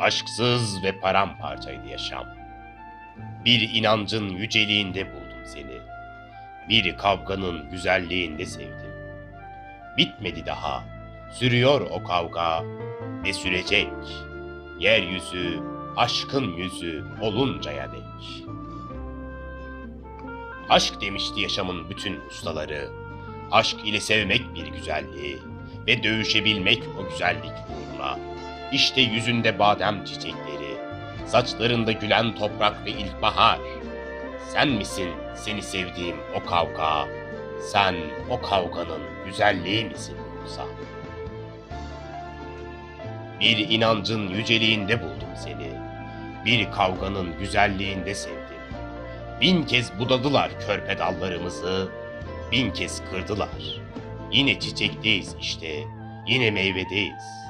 Aşksız ve paramparçaydı yaşam. Bir inancın yüceliğinde buldum seni. Bir kavganın güzelliğinde sevdim. Bitmedi daha. Sürüyor o kavga ve sürecek. Yeryüzü aşkın yüzü oluncaya dek. Aşk demişti yaşamın bütün ustaları. Aşk ile sevmek bir güzelliği ve dövüşebilmek o güzellik uğruna. İşte yüzünde badem çiçekleri, saçlarında gülen toprak ve ilkbahar. Sen misin seni sevdiğim o kavga? Sen o kavganın güzelliği misin yoksa? Bir inancın yüceliğinde buldum seni. Bir kavganın güzelliğinde sevdim. Bin kez budadılar körpe dallarımızı, bin kez kırdılar. Yine çiçekteyiz işte, yine meyvedeyiz.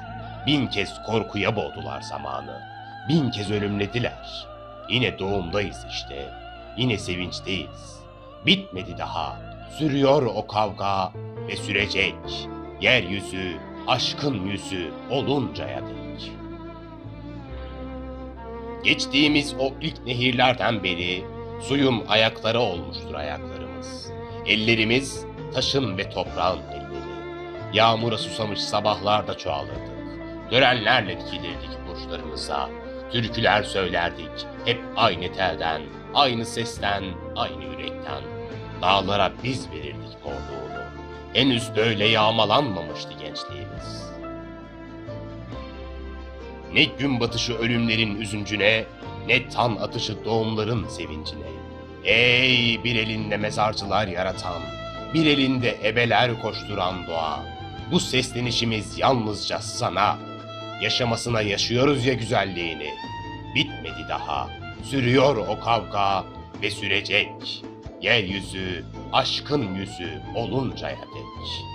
Bin kez korkuya boğdular zamanı, bin kez ölümlediler. Yine doğumdayız işte, yine sevinçteyiz. Bitmedi daha, sürüyor o kavga ve sürecek. Yeryüzü, aşkın yüzü oluncaya dek. Geçtiğimiz o ilk nehirlerden beri suyun ayakları olmuştur ayaklarımız. Ellerimiz taşın ve toprağın elleri. Yağmura susamış sabahlarda çoğalırdık. Törenlerle dikilirdik burçlarımıza. Türküler söylerdik hep aynı telden, aynı sesten, aynı yürekten. Dağlara biz verirdik morluğunu. Henüz böyle yağmalanmamıştı gençliğimiz. Ne gün batışı ölümlerin üzüncüne, ne tan atışı doğumların sevincine. Ey bir elinde mezarcılar yaratan, bir elinde ebeler koşturan doğa. Bu seslenişimiz yalnızca sana. Yaşamasına yaşıyoruz ya güzelliğini. Bitmedi daha, sürüyor o kavga ve sürecek. Yeryüzü, aşkın yüzü oluncaya dek.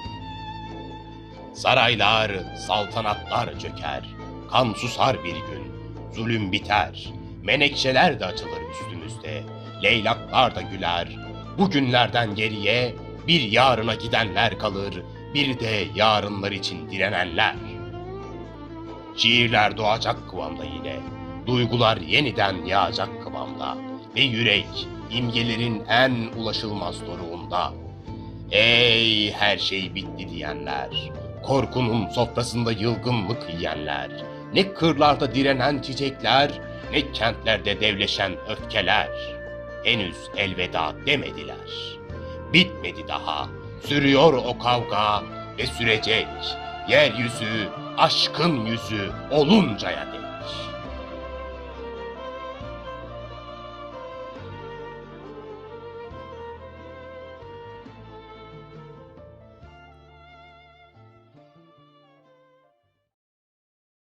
Saraylar, saltanatlar çöker. Kan susar bir gün. Zulüm biter. Menekşeler de açılır üstümüzde. Leylaklar da güler. Bu günlerden geriye bir yarına gidenler kalır. Bir de yarınlar için direnenler. Şiirler doğacak kıvamda yine. Duygular yeniden yağacak kıvamda. Ve yürek imgelerin en ulaşılmaz doruğunda. Ey her şey bitti diyenler. Korkunun sofrasında yılgınlık yiyenler. Ne kırlarda direnen çiçekler, ne kentlerde devleşen öfkeler. Henüz elveda demediler. Bitmedi daha, sürüyor o kavga ve sürecek. Yeryüzü, aşkın yüzü oluncaya dek.